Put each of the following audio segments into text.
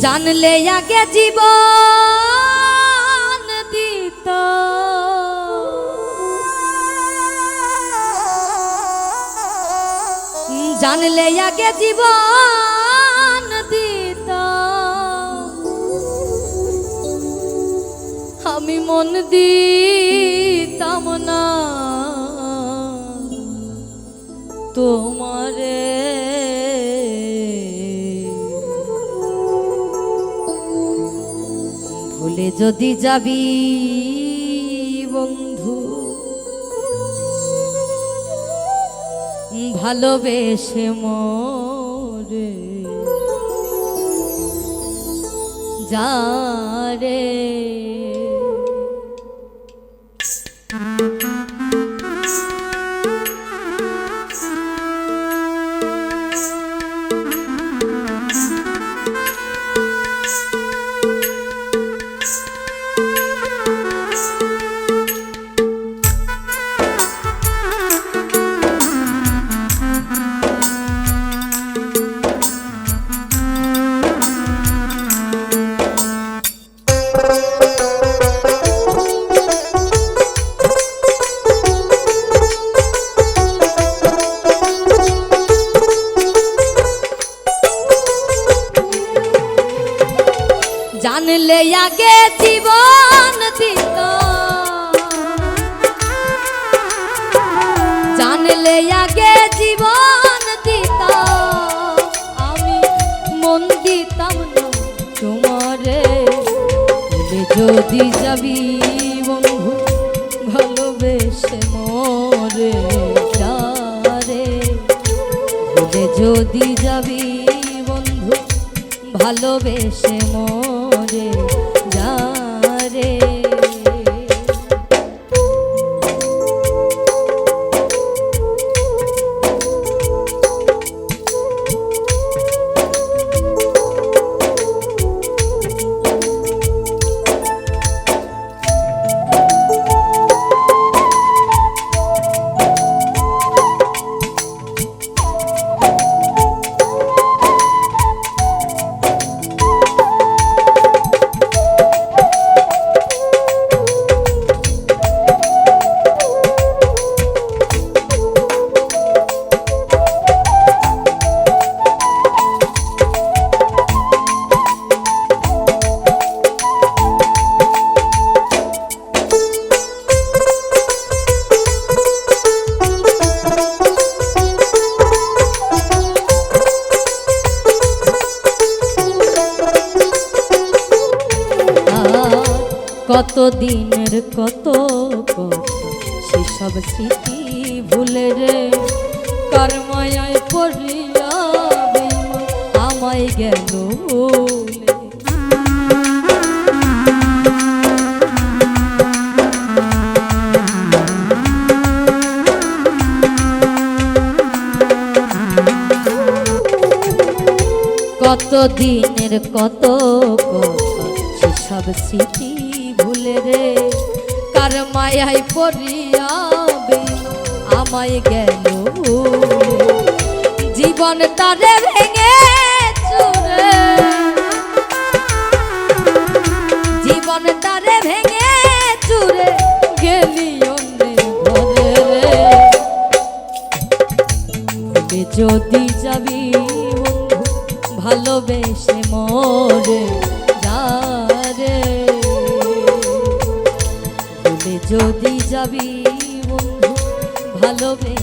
জানলে আগে জীবন দিত। জানলে আগে জীবন দিত। আমি মন দিতাম না। তোমারে যদি যাবি বন্ধু ভালোবেসে মরে যা জানলে আগে জীবন দিত। জানলে আগে জীবন দিত। আমি মন দিতাম তোমারে। যদি যাবি বন্ধু, ভালোবেসে মরে যদি যাবি বন্ধু, ভালোবেসে মরে কত দিনের কত সেসব স্মৃতি ভুলে রে। কর্মায় পড়িয়া আমায় গেল কত দিনের কত কথা সেসব স্মৃতি রে কার মায়াই পড়িয়াবে আমায় গেল। জীবন তারে ভেঙে চুরে জীবন তারে ভেঙে চুরে গেলি যদি যাবি ভালোবেসে মরে যদি যাবি বন্ধু ভালোবেসে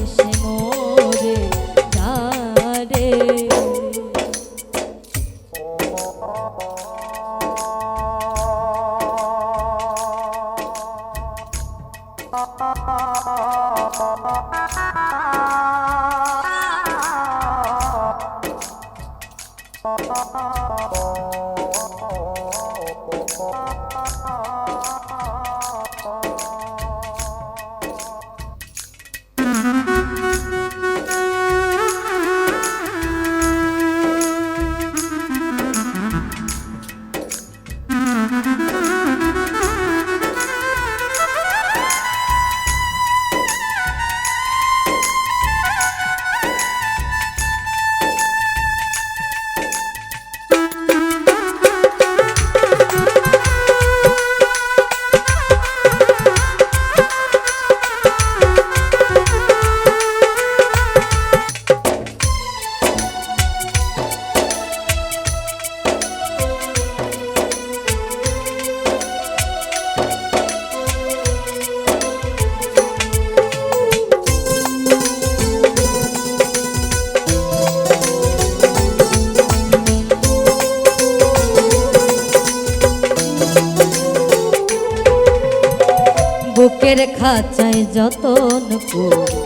বুকের খাঁচায় যতন করে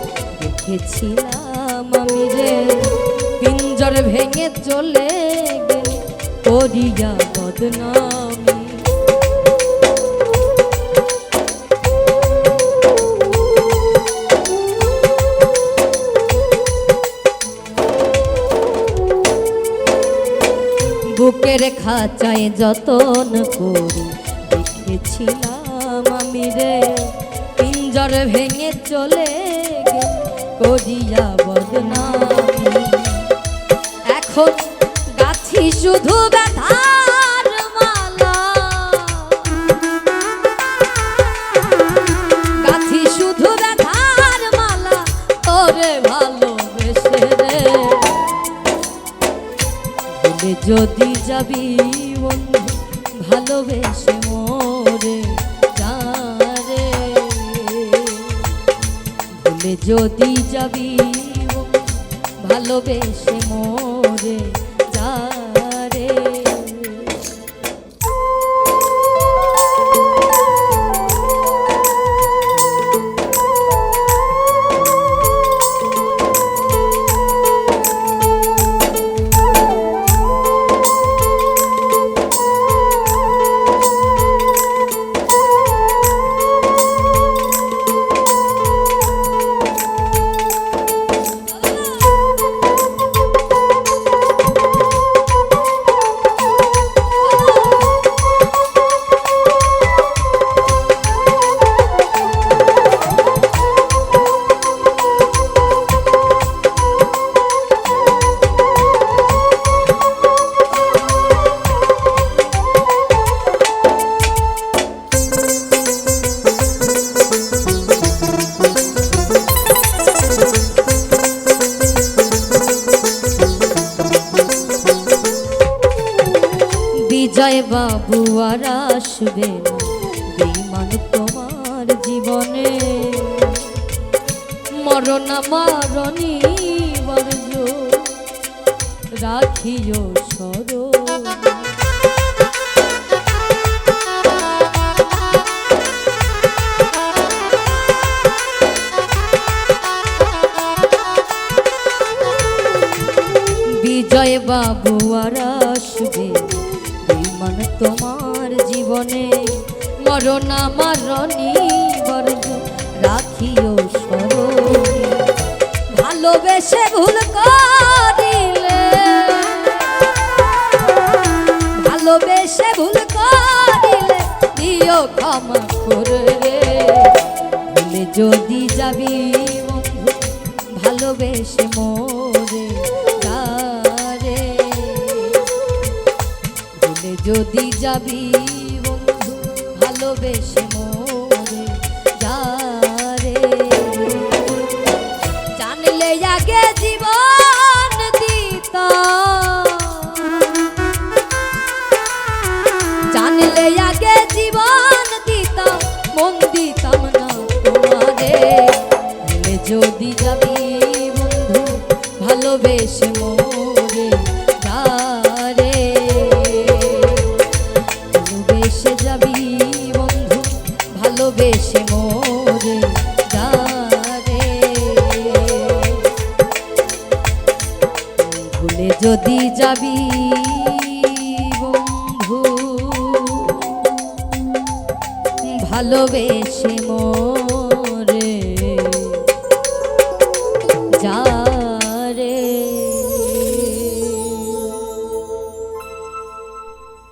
রেখেছিলাম আমি রে। পিঞ্জর ভেঙে চলে গেলে করিয়া বদনামি। বুকের খাঁচায় যতন করে দেখেছিলাম আমি রে। পিঞ্জর ভেঙে চলে করিয়া বদনামি। এখন গাছি শুধু ভালোবেসে যদি যাবি বন্ধু ভালোবেসে যদি যাবি ভালোবেসে মোরে বিজয় বাবু আর আসবে বেমান তোমার জীবনে। মরণ মারণী বর্জ রাখিও সরণ বিজয় বাবু আর তোমার জীবনে মরণ মারণী বর্গ রাখিও স্মরণে। ভালোবেসে ভুল করিলে, ভালোবেসে ভুল করিলে দিও ক্ষমা করে যদি যাবি ভালোবেসে মোরে যদি যাবি বন্ধু, ভালোবেসে মোরে যারে জানলে আগে জীবন দিতা। জানলে আগে জীবন দিতাম মন দিতাম না তোমারে। যদি যাবি বন্ধু, ভালোবেসে যদি যাবি বন্ধু ভালোবেসে মন